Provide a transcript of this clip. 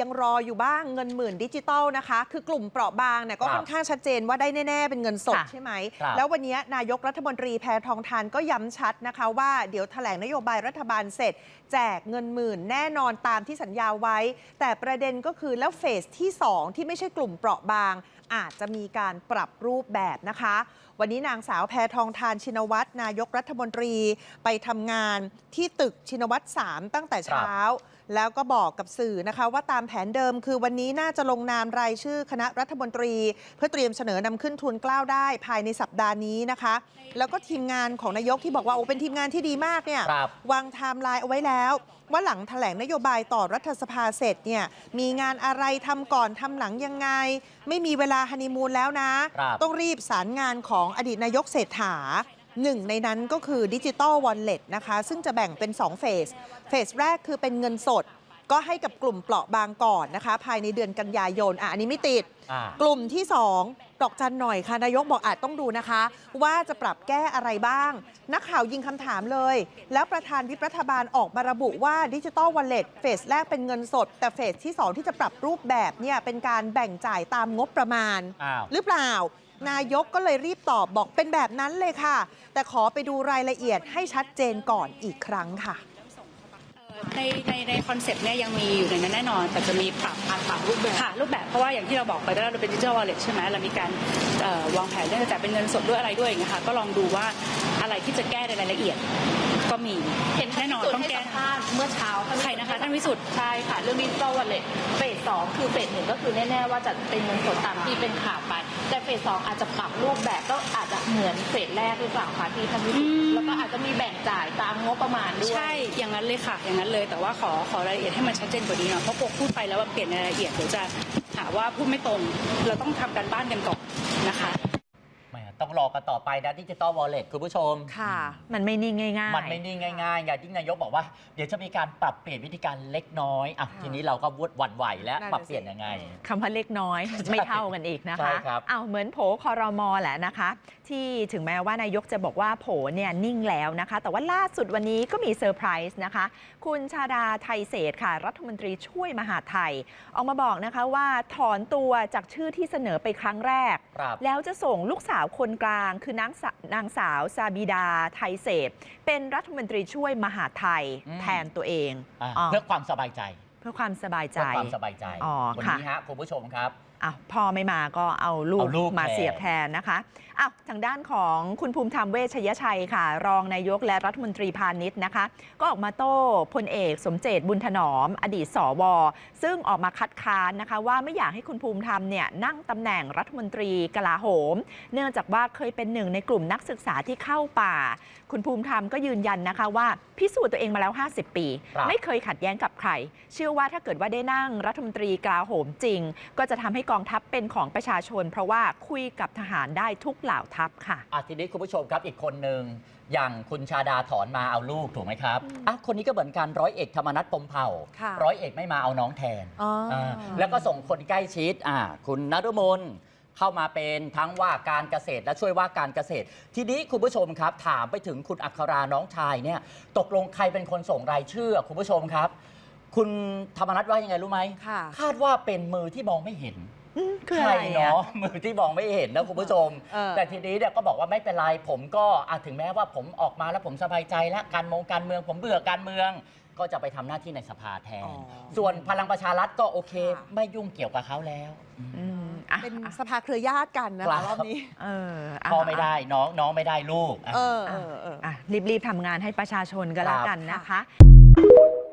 ยังรออยู่บ้างเงินหมื่นดิจิตอลนะคะ คือกลุ่มเปราะบางเนี่ยก็ครับค่อนข้างชัดเจนว่าได้แน่ ๆ เป็นเงินสดค่ะใช่ไหมครับแล้ววันนี้นายกรัฐมนตรีแพทองทานก็ย้ำชัดนะคะ ว่าเดี๋ยวแถลงนโยบายรัฐบาลเสร็จ แจกเงินหมื่นแน่นอนตามที่สัญญาไว้ แต่ประเด็นก็คือแล้วเฟสที่ 2 ที่ไม่ใช่กลุ่มเปราะบาง อาจจะมีการปรับรูปแบบนะคะ วันนี้นางสาวแพทองทานชินวัตรนายกรัฐมนตรีไปทำงานที่ตึกชินวัตร3ตั้งแต่เช้า แล้วก็บอกกับสื่อนะคะว่าตามแผนเดิม คือวันนี้น่าจะลงนามรายชื่อคณะรัฐมนตรี เพื่อเตรียมเสนอนำขึ้นทุนเกล้าได้ภายในสัปดาห์นี้นะคะ แล้วก็ทีมงานของนายกที่บอกว่าโอ้เป็นทีมงานที่ดีมากเนี่ยครับ วางไทม์ไลน์เอาไว้แล้ว ว่าหลังแถลงนโยบายต่อรัฐสภาเสร็จเนี่ยมีงานอะไรทำก่อนทำหลังยังไง ไม่มีเวลาฮันนีมูนแล้วนะ ครับ ต้องรีบสารงานของอดีตนายกเศรษฐาหนึ่งในนั้นก็คือดิจิตอลวอลเล็ตนะคะ ซึ่งจะแบ่งเป็น 2 เฟส เฟสแรกคือเป็นเงินสด ก็ให้กับกลุ่มเปราะบางก่อนนะคะ ภายในเดือนกันยายนอะอันนี้ไม่ติด อ่ากลุ่มที่ 2 ดอกจันหน่อยค่ะนายกบอกอาจต้องดูนะคะ ว่าจะปรับแก้อะไรบ้าง นักข่าวยิงคำถามเลย แล้วประธานวิปรัฐบาลออกมาระบุว่าดิจิตอลวอลเล็ตเฟสแรกเป็นเงินสด แต่เฟสที่ 2 ที่จะปรับรูปแบบเนี่ยเป็นการแบ่งจ่ายตามงบประมาณ อ้าว หรือเปล่า นายกก็เลยรีบตอบบอกเป็นแบบนั้นเลยค่ะ แต่ขอไปดูรายละเอียดให้ชัดเจนก่อนอีกครั้งค่ะ ในในในคอนเซปต์เนี่ยยังมีอยู่ในนั้นแน่นอน แต่จะมีปรับปรับรูปแบบค่ะรูปแบบเพราะว่าอย่างที่เราบอกไปแล้วเราเป็นดิจิทัลวอลเล็ตใช่ไหมเรามีการเอ่อวางแผนเรื่องจะจ่ายเป็นเงินสดด้วยอะไรด้วยอย่างเงี้ยค่ะก็ลองดูว่าอะไรที่จะแก้ในรายละเอียดก็มีเห็นแน่นอนต้องให้แก้สัมภาษณ์เมื่อเช้าใครนะคะท่านวิสุทธิ์ใช่ค่ะ เรื่องดิจิตอลวอลเล็ตเฟสสองคือเฟสหนึ่งก็คือแน่ๆว่าจะเป็นเงินสดตามที่เป็นข่าวไป แต่เฟสสองอาจจะปรับรูปแบบก็อาจจะเหมือนเฟสแรกหรือเปล่าคะที่ท่านวิสุทธิ์แล้วก็อาจจะมีแบ่งจ่ายตามงบประมาณด้วยใช่อย่างนั้นเลยค่ะ อย่างนั้นเลยแต่ว่าขอขอรายละเอียดให้มันชัดเจนกว่านี้หน่อยเพราะปกพูดไปแล้วว่าเปลี่ยนรายละเอียดเดี๋ยวจะหาว่าพูดไม่ตรง เราต้องทำการบ้านกันก่อนนะคะ ต้องรอกันต่อไปนะดิจิตอลวอลเล็ตคุณผู้ชม ค่ะ มันไม่นิ่งง่ายๆ มันไม่นิ่งง่ายๆ อย่างที่นายกบอกว่า เดี๋ยวจะมีการปรับเปลี่ยนวิธีการเล็กน้อยอะค่ะทีนี้เราก็วดหวั่นไหวแล้วนั่นน่ะปรับเปลี่ยนยังไง คำว่าเล็กน้อยไม่เท่ากันอีกนะใช่คะครับเอาวเหมือนโผคอรมอแหละนะคะ ที่ถึงแม้ว่านายกจะบอกว่าโผเนี่ยนิ่งแล้วนะคะ แต่ว่าล่าสุดวันนี้ก็มีเซอร์ไพรส์นะคะ คุณชาดาไทยเศรษฐ์ค่ะ รัฐมนตรีช่วยมหาดไทย ออกมาบอกนะคะว่าถอนตัวจากชื่อที่เสนอไปครั้งแรก ครับ แล้วจะส่งลูกสาวคนกลางคือนางสานางสาวซาบิดาไทยเศรษฐ์เป็นรัฐมนตรีช่วยมหาดไทยอืม แทนตัวเองอะอ๋อเพื่อความสบายใจ เพื่อความสบายใจ เพื่อความสบายใจ อ๋อวัค่ะ นี้ฮะคุณผู้ชมครับ อะพ่อไม่มาก็เอาลูกเอาลูกมาแทน เสียบแทนนะคะอ้าวทางด้านของคุณภูมิธรรมเวชยชัยค่ะ รองนายกและรัฐมนตรีพาณิชย์นะคะ ก็ออกมาโต้พลเอกสมเจตบุญถนอม อดีตสว ซึ่งออกมาคัดค้านนะคะ ว่าไม่อยากให้คุณภูมิธรรมเนี่ยนั่งตำแหน่งรัฐมนตรีกลาโหม เนื่องจากว่าเคยเป็นหนึ่งในกลุ่มนักศึกษาที่เข้าป่า คุณภูมิธรรมก็ยืนยันนะคะว่าพิสูจน์ตัวเองมาแล้ว 50 ปี ครับ ไม่เคยขัดแย้งกับใคร เชื่อว่าถ้าเกิดว่าได้นั่งรัฐมนตรีกลาโหมจริง ก็จะทำให้กองทัพเป็นของประชาชน เพราะว่าคุยกับทหารได้ทุกเหล่าทัพค่ะอะทีนี้คุณผู้ชมครับอีกคนหนึ่งอย่างคุณชาดาถอนมาเอาลูกถูกไหมครับอะคนนี้ก็เหมือนกันร้อยเอกธรรมนัฐพรหมเผ่า ค่ะร้อยเอกไม่มาเอาน้องแทนอ๋ออาแล้วก็ส่งคนใกล้ชิดอ่าคุณนฤมลเข้ามาเป็นทั้งว่าการเกษตรและช่วยว่าการเกษตร ทีนี้คุณผู้ชมครับถามไปถึงคุณอัคราน้องชายเนี่ย ตกลงใครเป็นคนส่งรายชื่อคุณผู้ชมครับ คุณธรรมนัฐว่ายังไงรู้ไหม ค่ะ คาดว่าเป็นมือที่มองไม่เห็น อืมคือใคอะรไรอะเนาะมือที่มองไม่เห็นนะคุณผู้ชม เออ แต่ทีนี้เนี่ยก็บอกว่าไม่เป็นไรผมก็อะถึงแม้ว่าผมออกมาแล้วผมสบายใจแล้วการมองการเมือง ผมเบื่อการเมือง ก็จะไปทำหน้าที่ในสภาแทน อ๋อส่วนพลังประชารัฐก็โอเค ค่ะ ไม่ยุ่งเกี่ยวกับเขาแล้วอืมอะเป็นสภาเครือญาติกันนะครัคะบรอบนี้ เอออะพ่อไม่ได้น้องน้องไม่ได้ลูกอะ เออเออเออ อะรีบๆทำงานให้ประชาชนก็แล้วกันนะคะครับ